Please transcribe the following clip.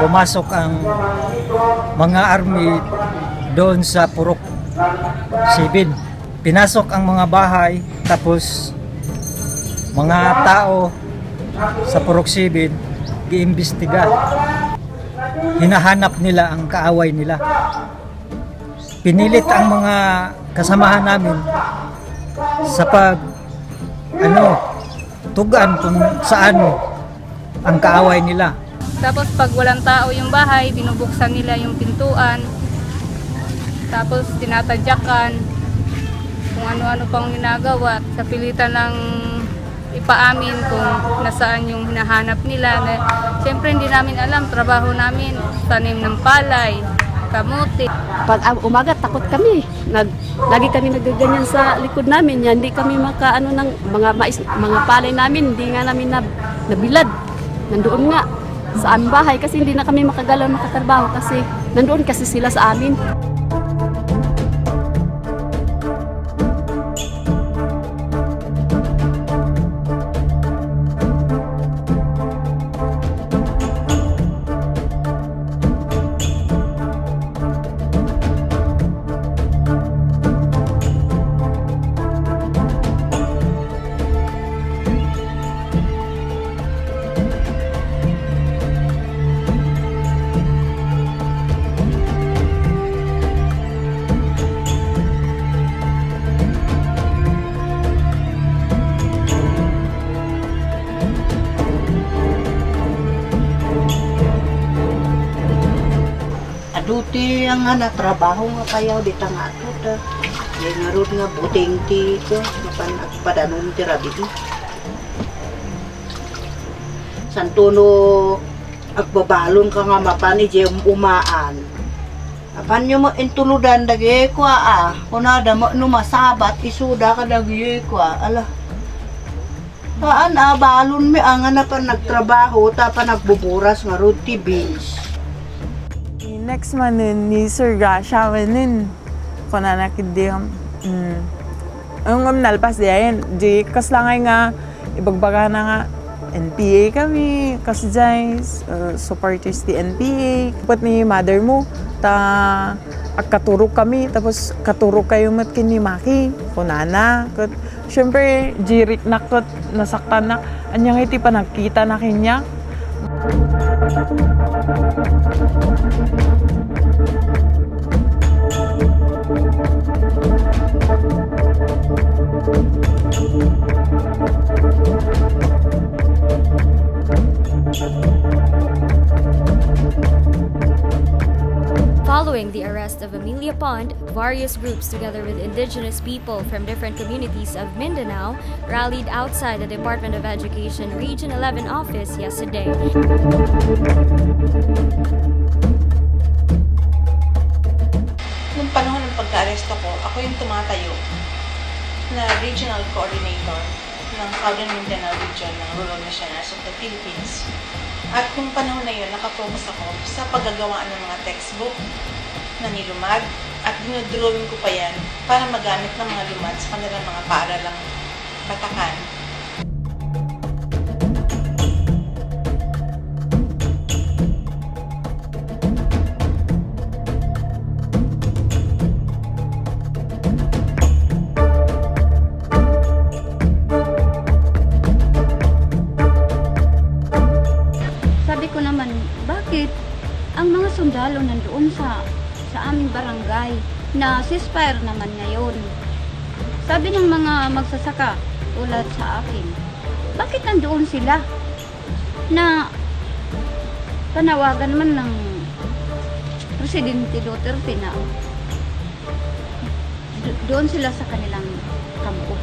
pumasok ang mga army doon sa Purok Sibin. Pinasok ang mga bahay tapos mga tao sa Purok Sibin giimbestiga. Hinahanap nila ang kaaway nila. Pinilit ang mga kasamahan namin sa pag ano tugan kung saan ang kaaway nila. Tapos pag walang tao yung bahay, binubuksan nila yung pintuan. Tapos tinatadyakan kung ano-ano pang ginagawa. Sa pilitan ng ipaamin kung nasaan yung hinahanap nila. Siyempre hindi namin alam, trabaho namin, tanim ng palay, kamuti. Pag umaga, takot kami. Nag, lagi kami nagaganyan sa likod namin. Yan, hindi kami makaano ng mga mais, mga palay namin. Hindi nga namin na, nabilad. Nandoon nga sa aming bahay kasi hindi na kami makagalaw makatrabaho kasi nandoon kasi sila sa amin. Aduti ang nga na trabaho nga kayaw di tanga ato ta. Yan nga rod nga buting ti ko mapan padanon ti rabi. Santuno agbabalon ka nga mapan ije umaan. Apan nyo mo intuludan dagi ko ah. Kunada mo no masabat isuda ka dagi ko ah. Ala. Taan ah, balon mi ang nga na pa nagtrabaho ta pa nagbuburas nga rod ti beans. Next man nun, ni Sir Gasha manin. Kuna na kidi ang mm. Ang um, nalpas di ayan, di kas lang ay nga ibagbaga na nga NPA kami, kas guys, uh, supporters di NPA. Kapag ni mother mo, ta agkaturok kami, tapos katurok kayo mat kini Maki, kunana. Kat, Siyempre, jirik na kot, nasaktan na. Anyang iti pa nagkita na Thank you. Following the arrest of Amelia Pond, various groups, together with indigenous people from different communities of Mindanao, rallied outside the Department of Education Region 11 office yesterday. Nung panahon ng pagka-aresto ko, ako yung tumatayo na regional coordinator ng Southern Mindanao Region ng Rural Missionaries of the Philippines. At kung panahon na yun, nakafocus ako sa paggagawa ng mga textbook na nilumad at dinodrawing ko pa yan para magamit ng mga lumad sa kanilang mga paaralang batakan. Mga sundalo nandoon sa sa aming barangay na ceasefire naman ngayon. Sabi ng mga magsasaka tulad sa akin, bakit nandoon sila na panawagan man ng Presidente Duterte na do- doon sila sa kanilang kampo.